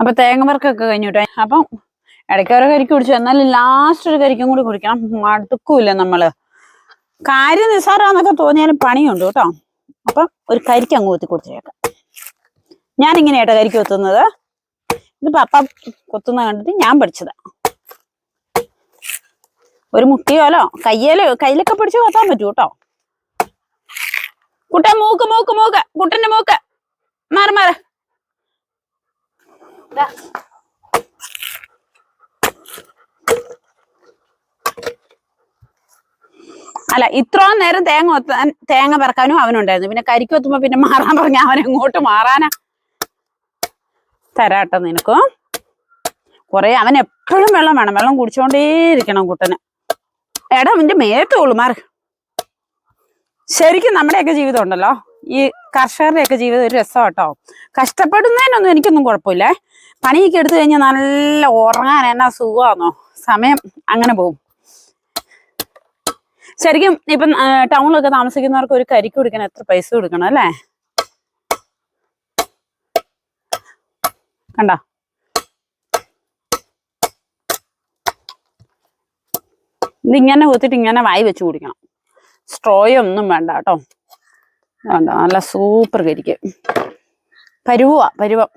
അപ്പൊ തേങ്ങ വറക്കൊക്കെ കഴിഞ്ഞു കേട്ടോ അപ്പം ഇടയ്ക്ക് ഓരോ കരിക്ക് കുടിച്ചു. എന്നാലും ലാസ്റ്റ് ഒരു കരിക്കും കൂടി കുടിക്കണം. മടുക്കൂല നമ്മൾ. കാര്യം നിസ്സാരാന്നൊക്കെ തോന്നിയാലും പണിയുണ്ട് കേട്ടോ. അപ്പം ഒരു കരിക്ക് അങ്ങ് കുത്തി കൊടുത്തേക്കാം. ഞാൻ കരിക്ക് കുത്തുന്നത്. ഇത് പപ്പ കുത്തുന്ന കണ്ടിട്ട് ഞാൻ പഠിച്ചതാ. ഒരു മുട്ടിയോലോ കയ്യേലോ കയ്യിലൊക്കെ പിടിച്ച് കൊത്താൻ പറ്റൂ കേട്ടോ. കുട്ടൻ മൂക്ക് മൂക്ക് മൂക്ക്. കുട്ടന്റെ മൂക്ക് മാറി മാറി ദാ. അല്ല ഇത്രയും നേരം തേങ്ങ ഒത്താൻ തേങ്ങ പറക്കാനും അവനുണ്ടായിരുന്നു. പിന്നെ കരിക്ക് ഒത്തുമ്പോ പിന്നെ മാറാൻ പറഞ്ഞ അവൻ എങ്ങോട്ട് മാറാനാ. തരാട്ടോ നിനക്ക്. കൊറേ അവൻ എപ്പോഴും വെള്ളം വേണം. വെള്ളം കുടിച്ചോണ്ടേയിരിക്കണം കുട്ടന്. എടാ അവന്റെ മേത്തോളൂ മാറി. ശരിക്കും നമ്മുടെയൊക്കെ ജീവിതം ഉണ്ടല്ലോ. ഈ കർഷകരുടെയൊക്കെ ജീവിതം ഒരു രസം കേട്ടോ കഷ്ടപ്പെടുന്നതിനൊന്നും എനിക്കൊന്നും കുഴപ്പമില്ല. പണിയൊക്കെ എടുത്തു കഴിഞ്ഞാൽ നല്ല ഉറങ്ങാൻ എന്നാ സുഖമാണോ സമയം അങ്ങനെ പോകും. ശരിക്കും ഇപ്പം ടൗണിലൊക്കെ താമസിക്കുന്നവർക്ക് ഒരു കരിക്ക് കൊടുക്കാൻ എത്ര പൈസ കൊടുക്കണം അല്ലേ? കണ്ട? ഇതിങ്ങനെ കുത്തിട്ട് ഇങ്ങനെ വായി വെച്ച് കുടിക്കണം. സ്ട്രോയൊന്നും വേണ്ട കേട്ടോ. നല്ല സൂപ്പർ കരിക്ക്. പരുവ പരുവം.